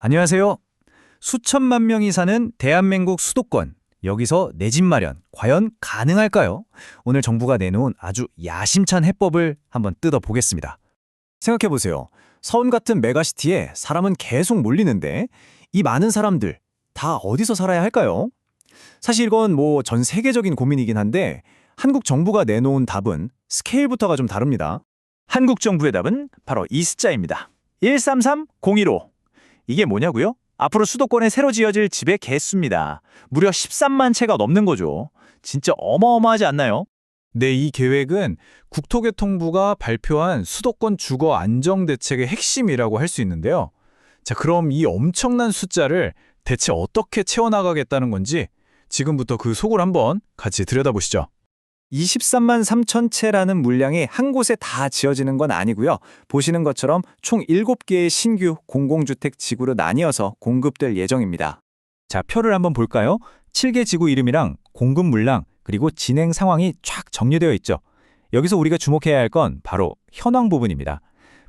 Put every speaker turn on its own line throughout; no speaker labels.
안녕하세요. 수천만 명이 사는 대한민국 수도권. 여기서 내 집 마련, 과연 가능할까요? 오늘 정부가 내놓은 아주 야심찬 해법을 한번 뜯어보겠습니다. 생각해보세요. 서울 같은 메가시티에 사람은 계속 몰리는데 이 많은 사람들 다 어디서 살아야 할까요? 사실 이건 뭐 전 세계적인 고민이긴 한데 한국 정부가 내놓은 답은 스케일부터가 좀 다릅니다. 한국 정부의 답은 바로 이 숫자입니다. 133015. 이게 뭐냐고요? 앞으로 수도권에 새로 지어질 집의 개수입니다. 무려 13만 채가 넘는 거죠. 진짜 어마어마하지 않나요? 네, 이 계획은 국토교통부가 발표한 수도권 주거 안정 대책의 핵심이라고 할 수 있는데요. 자, 그럼 이 엄청난 숫자를 대체 어떻게 채워나가겠다는 건지 지금부터 그 속을 한번 같이 들여다보시죠. 23만 3천 채라는 물량이 한 곳에 다 지어지는 건 아니고요. 보시는 것처럼 총 7개의 신규 공공주택 지구로 나뉘어서 공급될 예정입니다. 자, 표를 한번 볼까요? 7개 지구 이름이랑 공급 물량 그리고 진행 상황이 쫙 정리되어 있죠. 여기서 우리가 주목해야 할 건 바로 현황 부분입니다.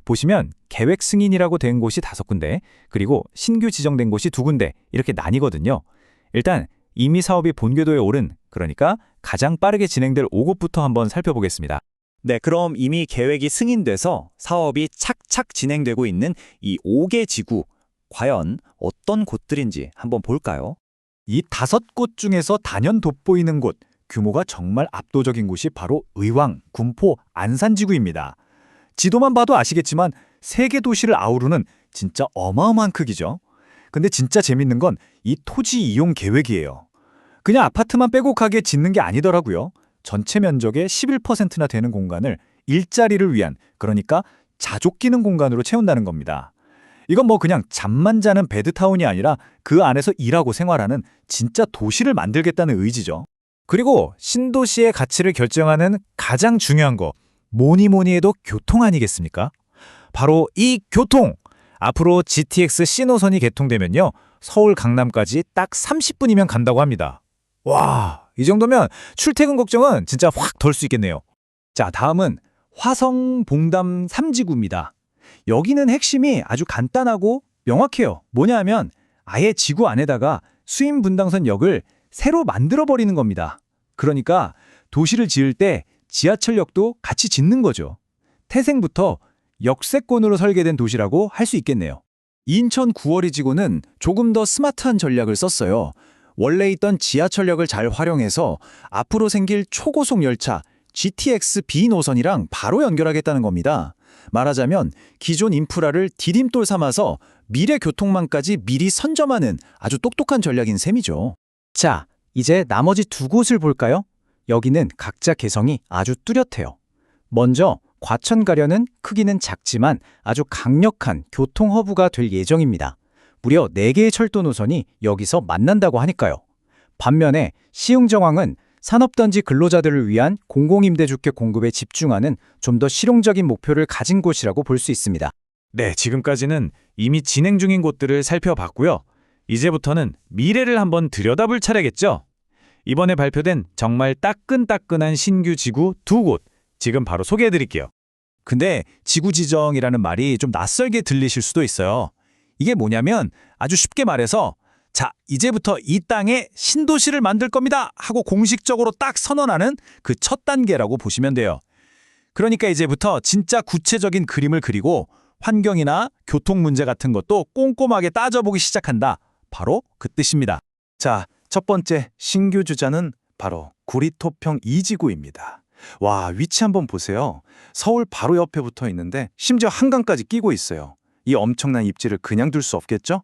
보시면 계획 승인이라고 된 곳이 다섯 군데, 그리고 신규 지정된 곳이 두 군데 이렇게 나뉘거든요. 일단 이미 사업이 본궤도에 오른 그러니까 가장 빠르게 진행될 5곳부터 한번 살펴보겠습니다. 네, 그럼 이미 계획이 승인돼서 사업이 착착 진행되고 있는 이 5개 지구, 과연 어떤 곳들인지 한번 볼까요? 이 다섯 곳 중에서 단연 돋보이는 곳, 규모가 정말 압도적인 곳이 바로 의왕, 군포, 안산 지구입니다. 지도만 봐도 아시겠지만 세계 도시를 아우르는 진짜 어마어마한 크기죠. 근데 진짜 재밌는 건 이 토지 이용 계획이에요. 그냥 아파트만 빼곡하게 짓는 게 아니더라고요. 전체 면적의 11%나 되는 공간을 일자리를 위한, 그러니까 자족 기능 공간으로 채운다는 겁니다. 이건 뭐 그냥 잠만 자는 베드타운이 아니라 그 안에서 일하고 생활하는 진짜 도시를 만들겠다는 의지죠. 그리고 신도시의 가치를 결정하는 가장 중요한 거, 뭐니 뭐니 해도 교통 아니겠습니까? 바로 이 교통! 앞으로 GTX C노선이 개통되면요, 서울 강남까지 딱 30분이면 간다고 합니다. 와, 이 정도면 출퇴근 걱정은 진짜 확 덜 수 있겠네요. 자, 다음은 화성 봉담 3지구입니다. 여기는 핵심이 아주 간단하고 명확해요. 뭐냐면 아예 지구 안에다가 수임 분당선 역을 새로 만들어 버리는 겁니다. 그러니까 도시를 지을 때 지하철역도 같이 짓는 거죠. 태생부터 역세권으로 설계된 도시라고 할 수 있겠네요. 인천 구월이 지구는 조금 더 스마트한 전략을 썼어요. 원래 있던 지하철역을 잘 활용해서 앞으로 생길 초고속 열차 GTX B 노선이랑 바로 연결하겠다는 겁니다. 말하자면 기존 인프라를 디딤돌 삼아서 미래 교통망까지 미리 선점하는 아주 똑똑한 전략인 셈이죠. 자, 이제 나머지 두 곳을 볼까요? 여기는 각자 개성이 아주 뚜렷해요. 먼저 과천 가려는 크기는 작지만 아주 강력한 교통 허브가 될 예정입니다. 무려 4개의 철도 노선이 여기서 만난다고 하니까요. 반면에 시흥정왕은 산업단지 근로자들을 위한 공공임대주택 공급에 집중하는 좀 더 실용적인 목표를 가진 곳이라고 볼 수 있습니다. 네, 지금까지는 이미 진행 중인 곳들을 살펴봤고요. 이제부터는 미래를 한번 들여다볼 차례겠죠? 이번에 발표된 정말 따끈따끈한 신규 지구 두 곳, 지금 바로 소개해드릴게요. 근데 지구 지정이라는 말이 좀 낯설게 들리실 수도 있어요. 이게 뭐냐면 아주 쉽게 말해서 자, 이제부터 이 땅에 신도시를 만들 겁니다 하고 공식적으로 딱 선언하는 그 첫 단계라고 보시면 돼요. 그러니까 이제부터 진짜 구체적인 그림을 그리고 환경이나 교통 문제 같은 것도 꼼꼼하게 따져보기 시작한다. 바로 그 뜻입니다. 자, 첫 번째 신규 주자는 바로 구리토평 이지구입니다. 와, 위치 한번 보세요. 서울 바로 옆에 붙어 있는데 심지어 한강까지 끼고 있어요. 이 엄청난 입지를 그냥 둘 수 없겠죠?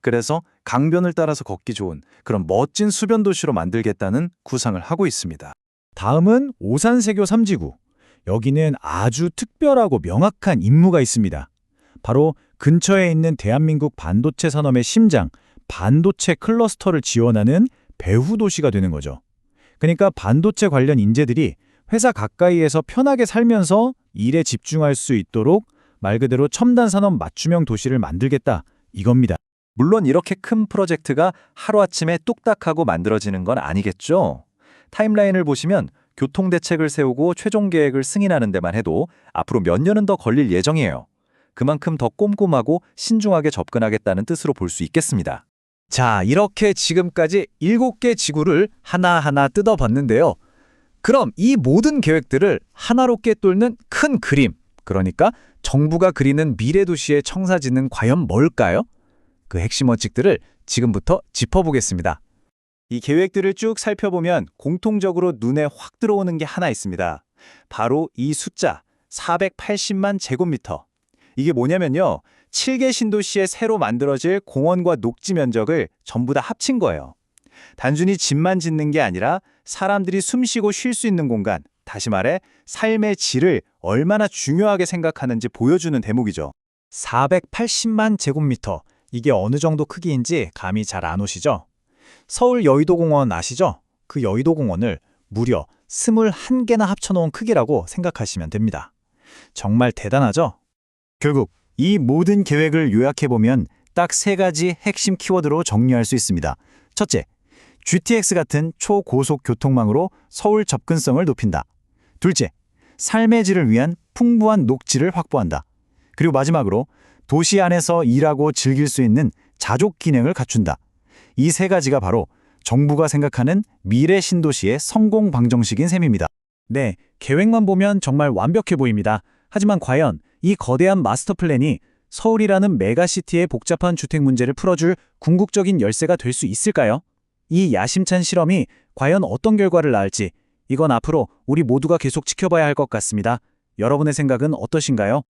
그래서 강변을 따라서 걷기 좋은 그런 멋진 수변 도시로 만들겠다는 구상을 하고 있습니다. 다음은 오산세교 3지구. 여기는 아주 특별하고 명확한 임무가 있습니다. 바로 근처에 있는 대한민국 반도체 산업의 심장, 반도체 클러스터를 지원하는 배후 도시가 되는 거죠. 그러니까 반도체 관련 인재들이 회사 가까이에서 편하게 살면서 일에 집중할 수 있도록 말 그대로 첨단 산업 맞춤형 도시를 만들겠다 이겁니다. 물론 이렇게 큰 프로젝트가 하루아침에 뚝딱하고 만들어지는 건 아니겠죠. 타임라인을 보시면 교통 대책을 세우고 최종 계획을 승인하는 데만 해도 앞으로 몇 년은 더 걸릴 예정이에요.
그만큼 더 꼼꼼하고 신중하게 접근하겠다는 뜻으로 볼 수 있겠습니다.
자, 이렇게 지금까지 7개 지구를 하나하나 뜯어봤는데요. 그럼 이 모든 계획들을 하나로 꿰뚫는 큰 그림, 그러니까 정부가 그리는 미래 도시의 청사진은 과연 뭘까요? 그 핵심 원칙들을 지금부터 짚어보겠습니다.
이 계획들을 쭉 살펴보면 공통적으로 눈에 확 들어오는 게 하나 있습니다. 바로 이 숫자 480만 제곱미터. 이게 뭐냐면요. 7개 신도시에 새로 만들어질 공원과 녹지 면적을 전부 다 합친 거예요. 단순히 집만 짓는 게 아니라 사람들이 숨쉬고 쉴 수 있는 공간, 다시 말해 삶의 질을 얼마나 중요하게 생각하는지 보여주는 대목이죠.
480만 제곱미터. 이게 어느 정도 크기인지 감이 잘 안 오시죠? 서울 여의도공원 아시죠? 그 여의도공원을 무려 21개나 합쳐놓은 크기라고 생각하시면 됩니다. 정말 대단하죠?
결국 이 모든 계획을 요약해보면 딱 세 가지 핵심 키워드로 정리할 수 있습니다. 첫째, GTX 같은 초고속 교통망으로 서울 접근성을 높인다. 둘째, 삶의 질을 위한 풍부한 녹지를 확보한다. 그리고 마지막으로 도시 안에서 일하고 즐길 수 있는 자족 기능을 갖춘다. 이 세 가지가 바로 정부가 생각하는 미래 신도시의 성공 방정식인 셈입니다.
네, 계획만 보면 정말 완벽해 보입니다. 하지만 과연 이 거대한 마스터 플랜이 서울이라는 메가시티의 복잡한 주택 문제를 풀어줄 궁극적인 열쇠가 될 수 있을까요? 이 야심찬 실험이 과연 어떤 결과를 낳을지 이건 앞으로 우리 모두가 계속 지켜봐야 할 것 같습니다. 여러분의 생각은 어떠신가요?